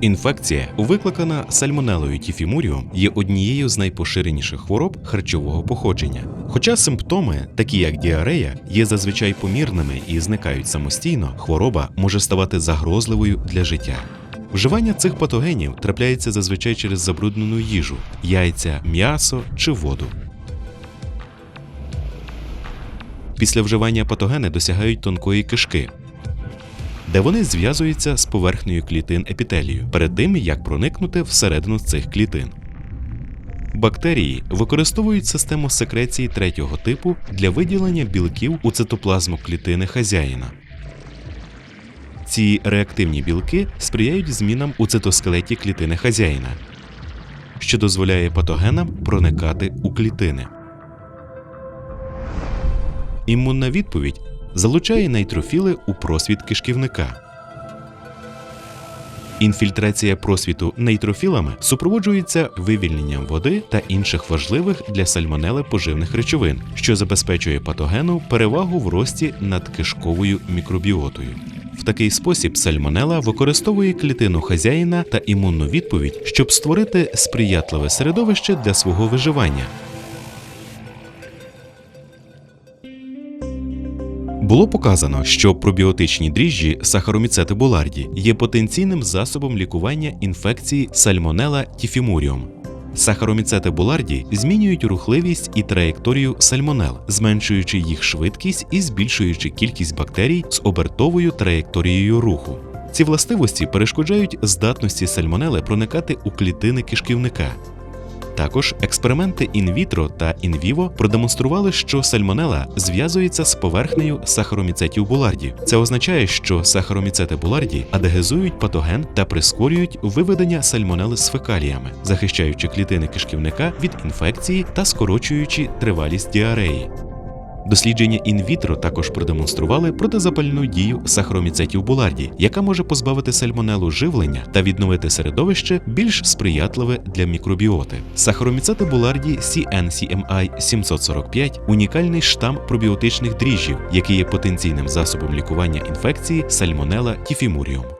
Інфекція, викликана сальмонелою тіфімуріум, є однією з найпоширеніших хвороб харчового походження. Хоча симптоми, такі як діарея, є зазвичай помірними і зникають самостійно, хвороба може ставати загрозливою для життя. Вживання цих патогенів трапляється зазвичай через забруднену їжу, яйця, м'ясо чи воду. Після вживання патогени досягають тонкої кишки, де вони зв'язуються з поверхнею клітин епітелію перед тим, як проникнути всередину цих клітин. Бактерії використовують систему секреції третього типу для виділення білків у цитоплазму клітини хазяїна. Ці реактивні білки сприяють змінам у цитоскелеті клітини хазяїна, що дозволяє патогенам проникати у клітини. Імунна відповідь залучає нейтрофіли у просвіт кишківника. Інфільтрація просвіту нейтрофілами супроводжується вивільненням води та інших важливих для сальмонели поживних речовин, що забезпечує патогену перевагу в рості над кишковою мікробіотою. В такий спосіб сальмонела використовує клітину хазяїна та імунну відповідь, щоб створити сприятливе середовище для свого виживання. Було показано, що пробіотичні дріжджі сахароміцети буларді є потенційним засобом лікування інфекції сальмонела тіфімуріум. Сахароміцети буларді змінюють рухливість і траєкторію сальмонел, зменшуючи їх швидкість і збільшуючи кількість бактерій з обертовою траєкторією руху. Ці властивості перешкоджають здатності сальмонели проникати у клітини кишківника. Також експерименти інвітро та інвіво продемонстрували, що сальмонела зв'язується з поверхнею сахароміцетів буларді. Це означає, що сахароміцети буларді адегезують патоген та прискорюють виведення сальмонели з фекаліями, захищаючи клітини кишківника від інфекції та скорочуючи тривалість діареї. Дослідження інвітро також продемонстрували протизапальну дію сахароміцетів буларді, яка може позбавити сальмонелу живлення та відновити середовище більш сприятливе для мікробіоти. Сахароміцети буларді CNCMI 745 – унікальний штам пробіотичних дріжджів, який є потенційним засобом лікування інфекції сальмонела тіфімуріум.